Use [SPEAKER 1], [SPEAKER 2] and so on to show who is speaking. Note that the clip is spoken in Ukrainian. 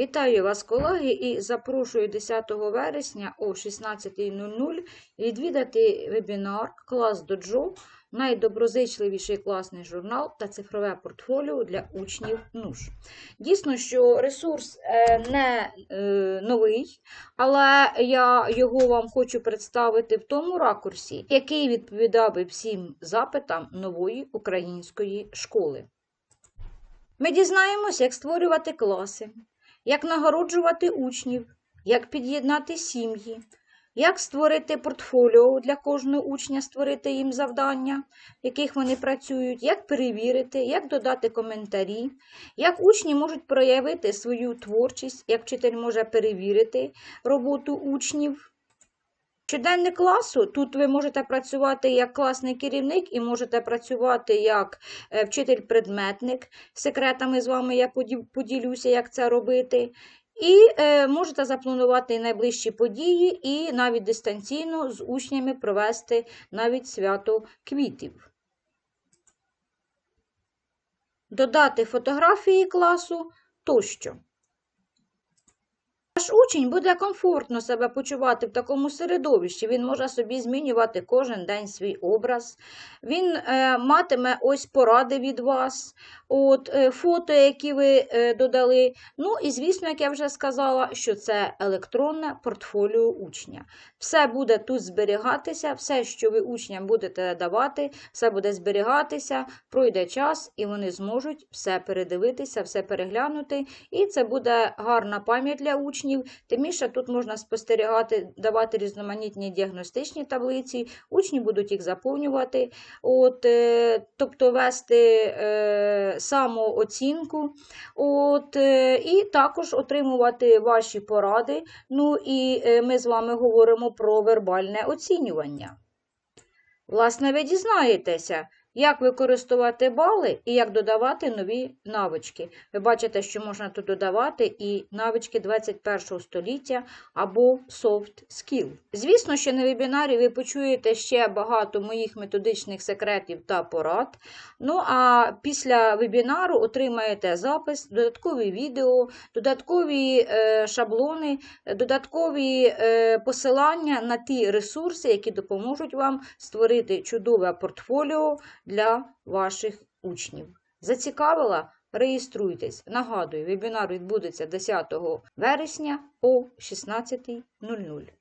[SPEAKER 1] Вітаю вас, колеги, і запрошую 10 вересня о 16.00 відвідати вебінар Клас Доджо, найдоброзичливіший класний журнал та цифрове портфоліо для учнів НУШ. Дійсно, що ресурс е, не е, новий, але я його вам хочу представити в тому ракурсі, який відповідав би всім запитам нової української школи. Ми дізнаємося, як створювати класи, як нагороджувати учнів, як під'єднати сім'ї, як створити портфоліо для кожного учня, створити їм завдання, в яких вони працюють, як перевірити, як додати коментарі, як учні можуть проявити свою творчість, як вчитель може перевірити роботу учнів. Щоденник класу, тут ви можете працювати як класний керівник і можете працювати як е, вчитель-предметник. Секретами з вами я поділюся, як це робити. І е, можете запланувати найближчі події і навіть дистанційно з учнями провести навіть свято квітів. Додати фотографії класу тощо. Ваш учень буде комфортно себе почувати в такому середовищі. Він може собі змінювати кожен день свій образ. Він е, матиме ось поради від вас, от, е, фото, які ви е, додали. Ну і, звісно, як я вже сказала, що це електронне портфоліо учня. Все буде тут зберігатися, все, що ви учням будете давати, все буде зберігатися, пройде час, і вони зможуть все передивитися, все переглянути. І це буде гарна пам'ять для учнів. Тим більше тут можна спостерігати, давати різноманітні діагностичні таблиці, учні будуть їх заповнювати, от, е, тобто вести е, самооцінку, от, е, і також отримувати ваші поради. Ну і ми з вами говоримо про вербальне оцінювання. Власне, ви дізнаєтеся, як використовувати бали і як додавати нові навички. Ви бачите, що можна тут додавати і навички 21 століття або soft skill. Звісно, що на вебінарі ви почуєте ще багато моїх методичних секретів та порад. Ну а після вебінару отримаєте запис, додаткові відео, додаткові е, шаблони, додаткові е, посилання на ті ресурси, які допоможуть вам створити чудове портфоліо для ваших учнів. Зацікавила? Реєструйтесь. Нагадую, вебінар відбудеться 10 вересня о 16.00.